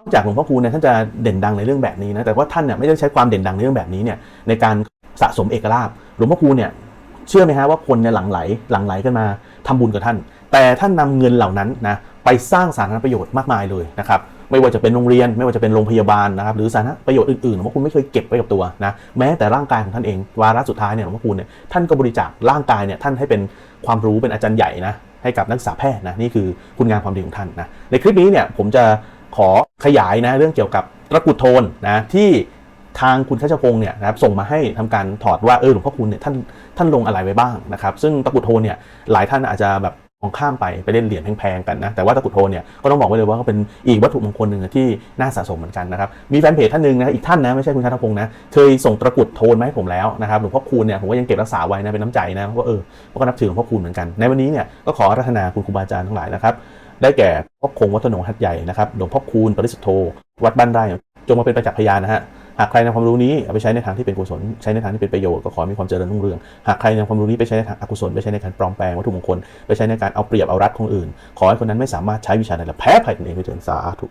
นอกจากหลวงพ่อคูณเนี่ยท่านจะเด่นดังในเรื่องแบบนี้นะแต่ว่าท่านเนี่ยไม่ได้ใช้ความเด่นดังในเรื่องแบบนี้เนี่ยในการสะสมเอกลาภหลวงพ่อคูณเนี่ยเชื่อไหมฮะว่าคนเนี่ยหลั่งไหลหลั่งไหลกันมาทำบุญกับท่าน แต่ท่านนำเงินเหล่านั้นนะไปสร้างสาธารณประโยชน์มากมายเลยนะครับไม่ว่าจะเป็นโรงเรียนไม่ว่าจะเป็นโรงพยาบาลนะครับหรือสาธารณประโยชน์อื่นๆหลวงพ่อคูณไม่เคยเก็บไว้กับตัวนะแม้แต่ร่างกายของท่านเองวาระสุดท้ายเนี่ยหลวงพ่อคูณเนี่ยท่านก็บริจาคร่างกายเนี่ยท่านให้เป็นความรู้เป็นอาจารย์ใหญ่นะให้กับนักศึกษาแพทย์นะนี่คือคุณงามความดีของท่านนะในคลิปนี้เนี่ยผมจะ ขอขยายนะเรื่องเกี่ยวกับตะกุดโทนนะที่ทางคุณข้าชพงศ์เนี่ยนะครับส่งมาให้ทำการถอดว่าเออหลวงพ่อคูณเนี่ยท่านท่านลงอะไรไว้บ้างนะครับซึ่งตะกุดโทนเนี่ยหลายท่านอาจจะแบบมองข้ามไปไปเล่นเหรียญแพงๆกันนะแต่ว่าตะกุดโทนเนี่ยก็ต้องบอกไว้เลยว่าก็เป็นอีกวัตถุมงคลหนึ่งที่น่าสะสมเหมือนกันนะครับมีแฟนเพจท่านหนึ่งนะอีกท่านนะไม่ใช่คุณข้าชพงศ์นะเคยส่งตะกุดโทนมาให้ผมแล้วนะครับหลวงพ่อคูณเนี่ยผมก็ยังเก็บรักษาไว้นะเป็นน้ำใจนะเพราะว่าเออก็นับถือหลวงพ่อคูณเหมือนกันในวันนี้เนี่ยก็ขอรัธนาคุณครูบาอาจารย์ทั้งหลายนะครับ ได้แก่พ่อคงวัฒนงหัดใหญ่นะครับหลวงพ่อคูณปริสุทโธวัดบ้านไร่จงมาเป็นประจักษ์พยานนะฮะหากใครนำความรู้นี้เอาไปใช้ในทางที่เป็นกุศลใช้ในทางที่เป็นประโยชน์ก็ขอให้มีความเจริญรุ่งเรืองหากใครนำความรู้นี้ไปใช้ในทางอกุศลไปใช้ในการปลอมแปลงวัตถุมงคลไปใช้ในการเอาเปรียบเอารัดคนอื่น ขอให้คนนั้นไม่สามารถใช้วิชาใดและแพ้ภัยตนเองไปถึงสาธุ